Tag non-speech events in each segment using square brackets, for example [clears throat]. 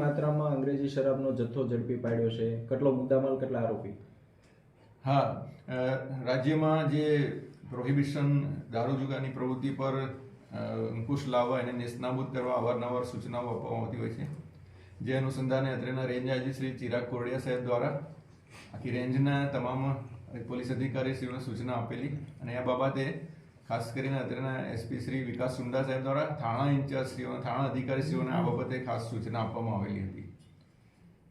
જાયજી શરાબનો જથ્થો ઝડપી પાડ્યો છે. કેટલો મુદ્દામાલ, કેટલા આરોપી? હા રાજ્યમાં જે પ્રોહિબિશન, દારૂ જુગારની પ્રવૃત્તિ પર અંકુશ લાવવા એને નેસ્તનાબૂદ કરવા અવારનવાર સૂચનાઓ આપવામાં આવતી હોય છે. જે અનુસંધાને અત્રેના રેન્જ આઈજી શ્રી ચિરાગ કોરડિયા સાહેબ દ્વારા આખી રેન્જના તમામ પોલીસ અધિકારીશ્રીઓને સૂચના આપેલી અને આ બાબતે ખાસ કરીને અત્યારના એસપી શ્રી વિકાસ સુંડા સાહેબ દ્વારા થાણા ઇન્ચાર્જશ્રીઓ, થાણા અધિકારીશ્રીઓને આ બાબતે ખાસ સૂચના આપવામાં આવેલી હતી.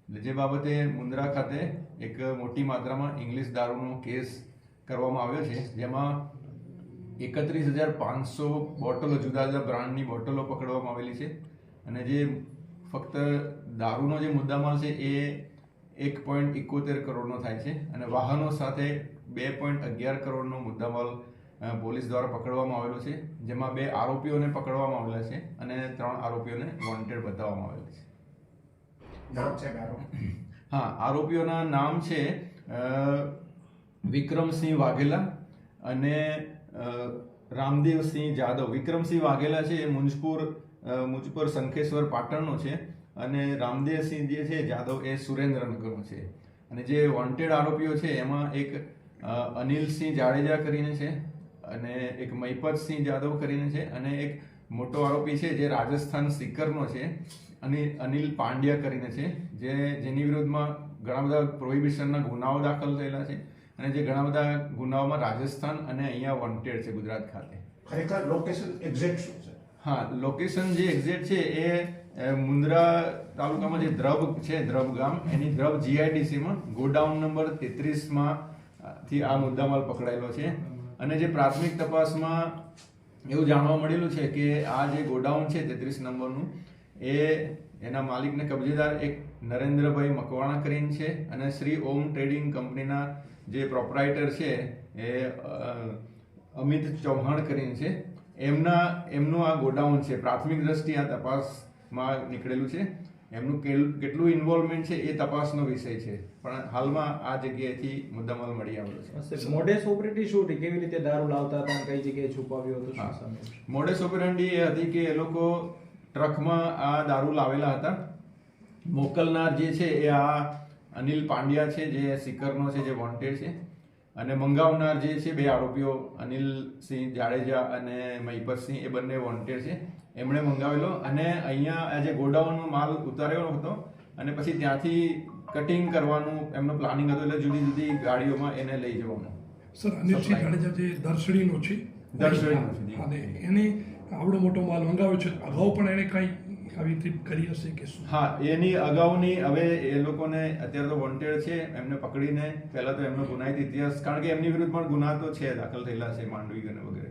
એટલે જે બાબતે મુન્દ્રા ખાતે એક મોટી માત્રામાં ઇંગ્લિશ દારૂનો કેસ કરવામાં આવ્યો છે, જેમાં એકત્રીસ હજાર પાંચસો બોટલો, જુદા જુદા બ્રાન્ડની બોટલો પકડવામાં આવેલી છે. અને જે ફક્ત દારૂનો જે મુદ્દામાલ છે, એ એક પોઈન્ટ એકોતેર કરોડનો થાય છે અને વાહનો સાથે બે પોઈન્ટ અગિયાર કરોડનો મુદ્દામાલ પોલીસ દ્વારા પકડવામાં આવેલો છે જેમાં બે આરોપીઓને પકડવામાં આવેલા છે અને ત્રણ આરોપીઓને વોન્ટેડ બતાવવામાં આવેલા છે. [clears throat] હા આરોપીઓના નામ છે વિક્રમસિંહ વાઘેલા અને રામદેવસિંહ જાદવ. વિક્રમસિંહ વાઘેલા છે એ મુંજપુર મુંજપુર શંખેશ્વર પાટણનો છે અને રામદેવસિંહ જે છે જાદવ એ સુરેન્દ્રનગરનો છે. અને જે વોન્ટેડ આરોપીઓ છે એમાં એક અનિલસિંહ જાડેજા કરીને છે અને એક મહિપતસિંહ જાદવ કરીને છે અને એક મોટો આરોપી છે જે રાજસ્થાન સિકરનો છે અને અનિલ પાંડ્યા કરીને છે જે જેની વિરુદ્ધમાં ઘણા બધા પ્રોહિબિશનના ગુનાઓ દાખલ થયેલા છે અને જે ઘણા બધા ગુનાઓમાં રાજસ્થાન અને અહીંયા વોન્ટેડ છે ગુજરાત ખાતે. ખરેખર લોકેશન એક્ઝેક્ટ શું છે? હા લોકેશન જે એક્ઝેક્ટ છે એ મુન્દ્રા તાલુકામાં જે દ્રબ છે દ્રબ ગામ એની દ્રબ જીઆઈડીસીમાં ગોડાઉન નંબર તેત્રીસમાં થી આ મુદ્દામાલ પકડાયેલો છે. અને જે પ્રાથમિક તપાસમાં એવું જાણવા મળેલું છે કે આ જે ગોડાઉન છે તેત્રીસ નંબરનું, એ એના માલિકને કબજેદાર એક નરેન્દ્રભાઈ મકવાણા કરીને છે અને શ્રી ઓમ ટ્રેડિંગ કંપનીના જે પ્રોપરાઇટર છે એ અમિત ચૌહાણ કરીને છે. એમના, એમનું આ ગોડાઉન છે. પ્રાથમિક દ્રષ્ટિએ આ તપાસમાં નીકળેલું છે. એમનું કેટલું ઇન્વોલ્વમેન્ટ છે એ તપાસનો વિષય છે. પણ હાલમાં આ જગ્યાએથી મુદ્દામાલ મળી આવ્યો છે. મોડેસ ઓપરેટી શું હતી? કેવી રીતે દારૂ લાવતા હતા કઈ જગ્યાએ છુપાવ્યો હતો? શું મોડેસ ઓપરેન્ડી એ હતી કે એ લોકો ટ્રકમાં આ દારૂ લાવેલા હતા. મોકલનાર જે છે એ આ અનિલ પાંડ્યા છે જે સિકરનો છે જે વોન્ટેડ છે. અને મંગાવનાર જે છે બે આરોપીઓ અનિલસિંહ જાડેજા અને મહિપતસિંહ એ બંને વોન્ટેડ છે. એમણે મંગાવેલો અને અહીંયા આજે જે ગોડાઉનનો માલ ઉતાર્યો હતો અને પછી ત્યાંથી કટિંગ કરવાનું એમનો પ્લાનિંગ હતો એટલે જુદી જુદી ગાડીઓમાં એને લઈ જવાનું. સર અનિલસિંહ જાડેજા જે દર્શનીનો છે. દર્શનીનો છે, અને એને આવડો મોટો માલ મંગાવ્યો છે. અગાઉ પણ એને કંઈ આવી ટ્રીપ કરી હશે કે શું? હા, એની અગાઉની હવે એ લોકોને અત્યારે તો વોન્ટેડ છે, એમને પકડીને પહેલા તો એમનો ગુનાહિત ઇતિહાસ, કારણ કે એમની વિરુદ્ધ પણ ગુના તો છે, દાખલ થયેલા છે, માંડવી અને વગેરે.